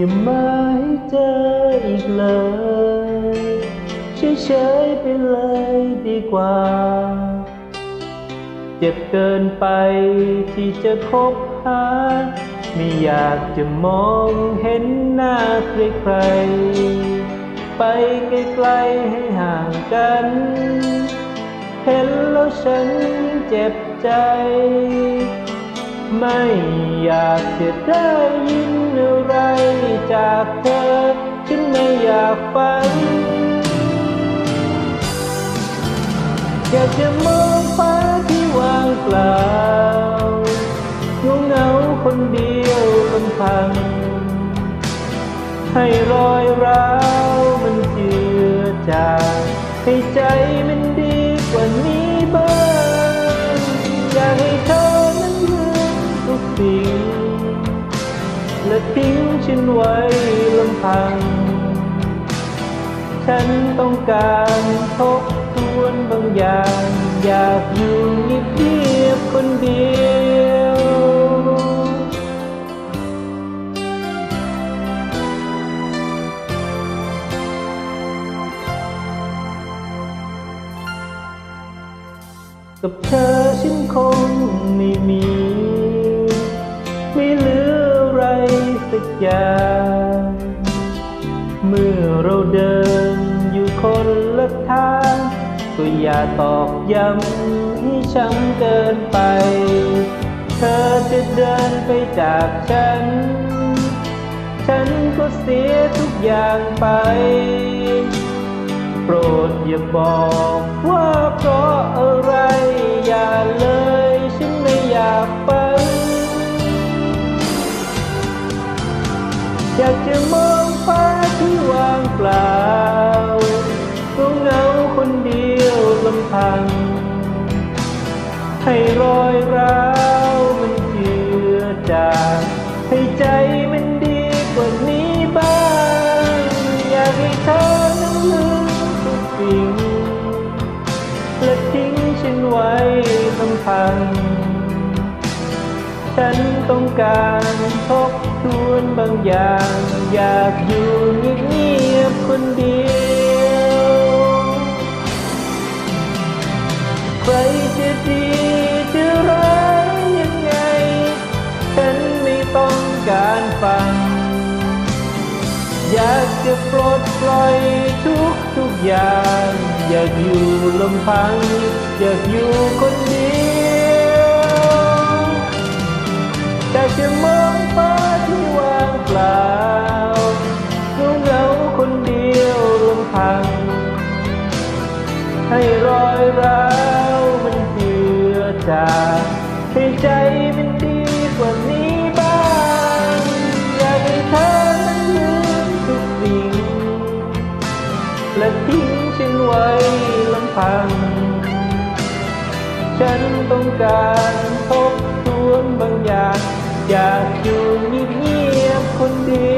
อย่ามาให้เจออีกเลยเฉยๆไปเลยดีกว่า เจ็บเกินไปที่จะคบหา ไม่อยากจะมองเห็นหน้าใครๆ ไปไกลๆให้ห่างกัน เห็นแล้วฉันเจ็บใจ ไม่อยากจะได้ยินอะไรจากเธอ ฉันไม่อยากฟังอยากจะมองฟ้าที่ว่างเปล่าเงาเงาคนเดียวลำพัง ให้รอยร้าวมันเจือจางให้ใจมันดี พัง ฉันต้องการทบทวนบางอย่าง อยากอยู่เงียบๆคนเดียวกับเธอฉันคงไม่มี ไม่เหลืออะไรสักอย่าง เมื่อเราเดินอยู่คนละทางก็อย่าตอกย้ำให้ช้ำเกินไป เธอจะเดินไปจากฉัน ฉันก็เสียทุกอย่างไป โปรดอย่าบอกว่าเพราะอะไรอย่าเลยฉันไม่อยากฟังอยากจะมอง คนเดียวลำพัง ให้รอยร้าวมันเจือจางให้ใจมันดีกว่านี้บ้าง อยากให้เธอนั้นลืมทุกสิ่งและทิ้งฉันไว้ลำพัง ฉันต้องการทบทวนบางอย่างอยากอยู่ รจะดีจะร้ายยังไง ฉันไม่ต้องการฟัง อยากจะปลดปล่อยทุกทุกอย่าง อยากอยู่ลำพัง อยากอยู่คนเดียวอยากจะมองฟ้าที่ว่างเปล่าเงาเงาคนเดียวลำพัง ให้รอยร้า จางให้ใจมันดีกว่านี้บ้างอยากให้เธอนั้นลืมทุกสิ่ง และทิ้งฉันไว้ลำพัง ฉันต้องการทบทวนบางอย่าง อยากอยู่เงียบๆคนเดียว